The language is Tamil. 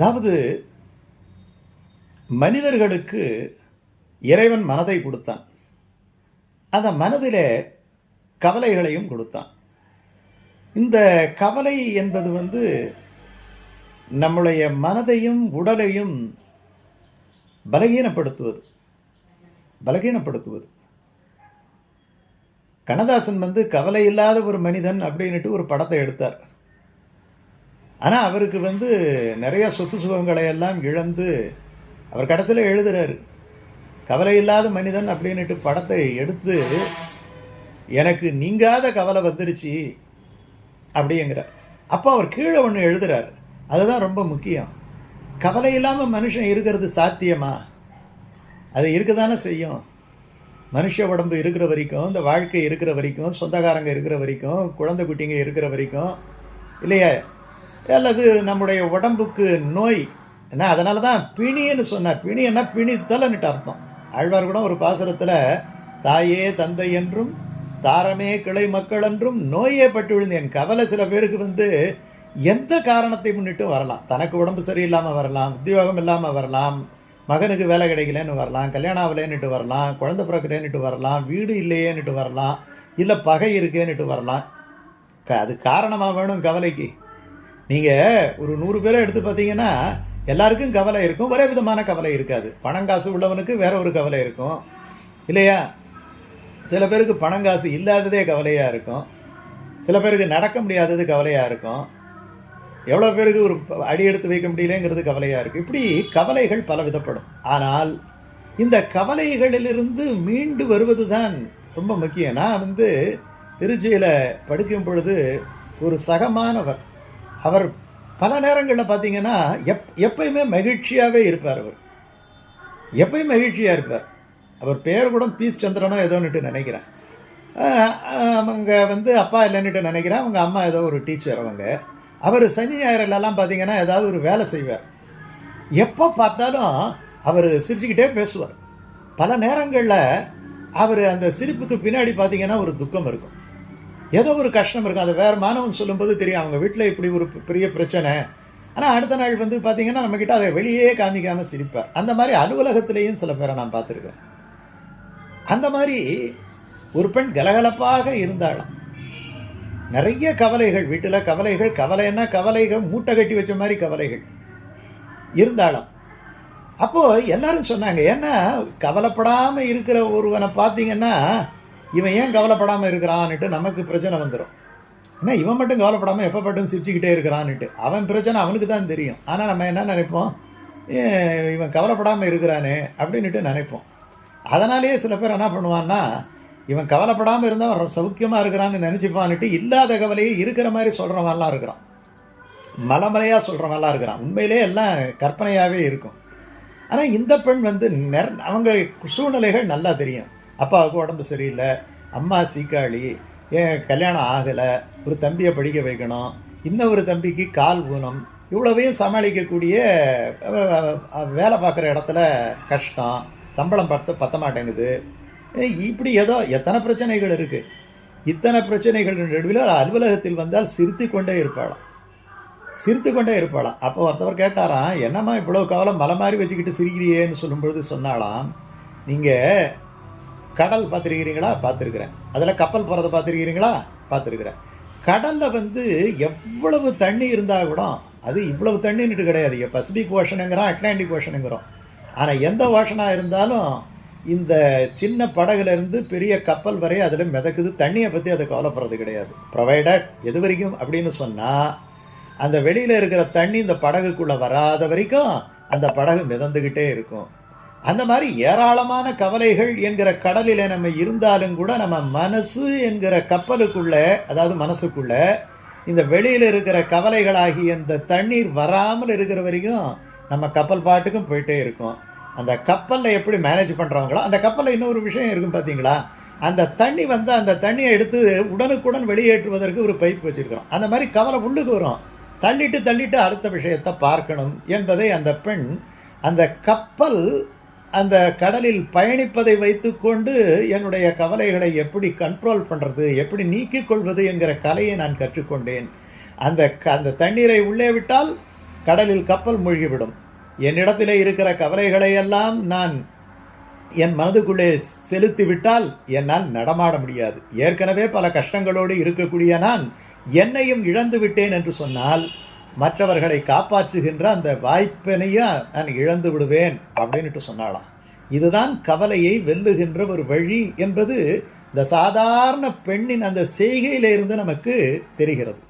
அதாவது மனிதர்களுக்கு இறைவன் மனதை கொடுத்தான். அந்த மனதில் கவலைகளையும் கொடுத்தான். இந்த கவலை என்பது வந்து நம்முடைய மனதையும் உடலையும் பலகீனப்படுத்துவது. பலகீனப்படுத்துவது. கண்ணதாசன் வந்து கவலை இல்லாத ஒரு மனிதன் அப்படின்னுட்டு ஒரு படத்தை எடுத்தார். ஆனால் அவருக்கு வந்து நிறைய சொத்து சுகங்களை எல்லாம் இழந்து அவர் கடைசியில் எழுதுறாரு கவலை இல்லாத மனிதன் அப்படின்னுட்டு படத்தை எடுத்து எனக்கு நீங்காத கவலை வந்துருச்சு அப்படிங்கிறார். அப்போ அவர் கீழே ஒன்று எழுதுறார். அதுதான் ரொம்ப முக்கியம். கவலை இல்லாமல் மனுஷன் இருக்கிறது சாத்தியமா? அது இருக்க தானே செய்யும். மனுஷ உடம்பு இருக்கிற வரைக்கும் இந்த வாழ்க்கை இருக்கிற வரைக்கும் சொந்தக்காரங்க இருக்கிற வரைக்கும் குழந்தை குட்டிங்க இருக்கிற வரைக்கும் இல்லையா? அல்லது நம்முடைய உடம்புக்கு நோய் என்ன அதனால தான் பிணின்னு சொன்னார். பிணின்னா பிணித்தலன்னுட்டு அர்த்தம். ஆழ்வார் கூட ஒரு பாசுரத்தில் தாயே தந்தை என்றும் தாரமே கிளை மக்கள் என்றும் நோயே பட்டு விழுந்தேன் கவலை சில பேருக்கு வந்து எந்த காரணத்தை முன்னிட்டு வரலாம்? தனக்கு உடம்பு சரியில்லாமல் வரலாம் உத்தியோகம் இல்லாமல் வரலாம் மகனுக்கு வேலை கிடைக்கலன்னு வரலாம் கல்யாணம் ஆகலைன்னுட்டு வரலாம் குழந்தை பிறக்கலேன்னுட்டு வரலாம் வீடு இல்லையேன்னுட்டு வரலாம் இல்லை பகை இருக்கேன்னுட்டு வரலாம். க அது காரணமாக வேணும் கவலைக்கு. நீங்கள் ஒரு நூறு பேரை எடுத்து பார்த்தீங்கன்னா எல்லாருக்கும் கவலை இருக்கும். ஒரே விதமான கவலை இருக்காது. பணம் காசு உள்ளவனுக்கு வேற ஒரு கவலை இருக்கும். இல்லையா? சில பேருக்கு பணம் காசு இல்லாததே கவலையாக இருக்கும். சில பேருக்கு நடக்க முடியாதது கவலையாக இருக்கும். எவ்வளோ பேருக்கு ஒரு அடி எடுத்து வைக்க முடியலங்கிறது கவலையாக இருக்குது இப்படி கவலைகள் பல விதப்படும் ஆனால் இந்த கவலைகளிலிருந்து மீண்டு வருவது தான் ரொம்ப முக்கியம். நான் வந்து திருச்சியில் படிக்கும் பொழுது ஒரு சகமானவர். அவர் பல நேரங்களில் பார்த்தீங்கன்னா எப் எப்பயுமே மகிழ்ச்சியாகவே இருப்பார் அவர். எப்பயும் மகிழ்ச்சியாக இருப்பார். அவர் பேர் கூட பீஸ் சந்திரனோ ஏதோன்னுட்டு நினைக்கிறேன். அவங்க வந்து அப்பா இல்லைன்னுட்டு நினைக்கிறேன். அவங்க அம்மா ஏதோ ஒரு டீச்சர் அவங்க. அவர் சனி ஞாயிறுலலாம் பார்த்தீங்கன்னா ஏதாவது ஒரு வேலை செய்வார். எப்போ பார்த்தாலும் அவர் சிரிச்சுக்கிட்டே பேசுவார். பல நேரங்களில் அவர் அந்த சிரிப்புக்கு பின்னாடி பார்த்தீங்கன்னா ஒரு துக்கம் இருக்கும். ஏதோ ஒரு கஷ்டம் இருக்கும். அதை வேறு மாணவன் சொல்லும்போது தெரியும். அவங்க வீட்டில் இப்படி ஒரு பெரிய பிரச்சனை. ஆனால் அடுத்த நாள் வந்து பார்த்திங்கன்னா நம்மக்கிட்ட அதை வெளியே காமிக்காமல் சிரிப்பார். அந்த மாதிரி அலுவலகத்திலேயும் சில பேரை நான் பார்த்துருக்குறேன். அந்த மாதிரி ஒரு பெண் கலகலப்பாக இருந்தாலும் நிறைய கவலைகள் வீட்டில் கவலைகள் கவலைன்னா கவலைகள் மூட்டை கட்டி வச்ச மாதிரி கவலைகள் இருந்தாலும் அப்போது எல்லாரும் சொன்னாங்க ஏன்னா கவலைப்படாமல் இருக்கிற ஒருவனை பார்த்தீங்கன்னா இவன் ஏன் கவலைப்படாமல் இருக்கிறான்னுட்டு நமக்கு பிரச்சனை வந்துடும் ஏன்னா இவன் மட்டும் கவலைப்படாமல் எப்போ மட்டும் சிரிச்சுக்கிட்டே இருக்கிறான்னுட்டு. அவன் பிரச்சனை அவனுக்கு தான் தெரியும். ஆனால் நம்ம என்ன நினைப்போம்? ஏ, இவன் கவலைப்படாமல் இருக்கிறானே அப்படின்னுட்டு நினைப்போம். அதனாலேயே சில பேர் என்ன பண்ணுவான்னா இவன் கவலைப்படாமல் இருந்தால் சௌக்கியமாக இருக்கிறான்னு நினச்சிப்பான்னுட்டு இல்லாத கவலையை இருக்கிற மாதிரி சொல்கிறவன்லாம் இருக்கிறான். மலமலையாக சொல்கிறவன்லாம் இருக்கிறான். உண்மையிலே எல்லாம் கற்பனையாகவே இருக்கும். ஆனால் இந்த பெண் வந்து நெர் அவங்க சூழ்நிலைகள் நல்லா தெரியும். அப்பாவுக்கு உடம்பு சரியில்லை. அம்மா சீக்காளி ஏன் கல்யாணம் ஆகலை? ஒரு தம்பியை படிக்க வைக்கணும். இன்னொரு தம்பிக்கு கால் ஊனம். இவ்வளவையும் சமாளிக்கக்கூடிய வேலை பார்க்குற இடத்துல கஷ்டம். சம்பளம் பத்த பத்த மாட்டேங்குது. இப்படி ஏதோ எத்தனை பிரச்சனைகள் இருக்குது இத்தனை பிரச்சனைகள் நடுவில் அலுவலகத்தில் வந்தால் சிரித்து கொண்டே இருப்பாளாம். சிரித்து கொண்டே இருப்பாளாம். அப்போ ஒருத்தவர் கேட்டாராம் என்னம்மா இவ்வளோ கவலை மலை மாதிரி வச்சுக்கிட்டு சிரிக்கிறியேன்னு சொல்லும்பொழுது சொன்னாலாம் நீங்கள் கடல் பார்த்துருக்கிறீங்களா? பார்த்துருக்குறேன். அதில் கப்பல் போகிறத பார்த்துருக்கிறீங்களா? பார்த்துருக்குறேன். கடலில் வந்து எவ்வளவு தண்ணி இருந்தால் கூட அது இவ்வளவு தண்ணின்னுட்டு கிடையாது. பசிபிக் ஓஷனுங்கிறோம் அட்லாண்டிக் ஓஷனுங்கிறோம் ஆனால் எந்த ஓஷனாக இருந்தாலும் இந்த சின்ன படகுலேருந்து பெரிய கப்பல் வரை அதில் மிதக்குது. தண்ணியை பற்றி அதை கவலைப்படுறது கிடையாது. ப்ரொவைடட் எது வரைக்கும் அப்படின்னு சொன்னால் அந்த வெளியில் இருக்கிற தண்ணி இந்த படகுக்குள்ளே வராத வரைக்கும் அந்த படகு மிதந்துக்கிட்டே இருக்கும். அந்த மாதிரி ஏராளமான கவலைகள் என்கிற கடலில் நம்ம இருந்தாலும் கூட நம்ம மனசு என்கிற கப்பலுக்குள்ள அதாவது மனசுக்குள்ள இந்த வெளியில் இருக்கிற கவலைகளாகி இந்த தண்ணீர் வராமல் இருக்கிற வரைக்கும் நம்ம கப்பல் பாட்டுக்கும் போயிட்டே இருக்கும். அந்த கப்பலில் எப்படி மேனேஜ் பண்ணுறவங்களோ அந்த கப்பலில் இன்னொரு விஷயம் இருக்கும் பார்த்தீங்களா அந்த தண்ணி வந்து அந்த தண்ணியை எடுத்து உடனுக்குடன் வெளியேற்றுவதற்கு ஒரு பைப் வச்சுருக்கிறோம். அந்த மாதிரி கவலை உள்ளுக்கு வரும். தள்ளிட்டு தள்ளிட்டு அடுத்த விஷயத்தை பார்க்கணும் என்பதை அந்த பெண் அந்த கப்பல் அந்த கடலில் பயணிப்பதை வைத்துக்கொண்டு என்னுடைய கவலைகளை எப்படி கண்ட்ரோல் பண்ணுறது எப்படி நீக்கிக் கொள்வது என்கிற கலையை நான் கற்றுக்கொண்டேன். அந்த க- அந்த தண்ணீரை உள்ளே விட்டால் கடலில் கப்பல் மூழ்கிவிடும். என்னிடத்தில் இருக்கிற கவலைகளை எல்லாம் நான் என் மனதுக்குள்ளே செலுத்திவிட்டால் என்னால் நடமாட முடியாது. ஏற்கனவே பல கஷ்டங்களோடு இருக்கக்கூடிய நான் என்னையும் இழந்து விட்டேன் என்று சொன்னால் மற்றவர்களை காப்பாற்றுகின்ற அந்த வாய்ப்பினையும் நான் இழந்து விடுவேன் அப்படின்னுட்டு சொன்னாலாம் இதுதான் கவலையை வெல்லுகின்ற ஒரு வழி என்பது இந்த சாதாரண பெண்ணின் அந்த செய்கையிலிருந்து நமக்கு தெரிகிறது.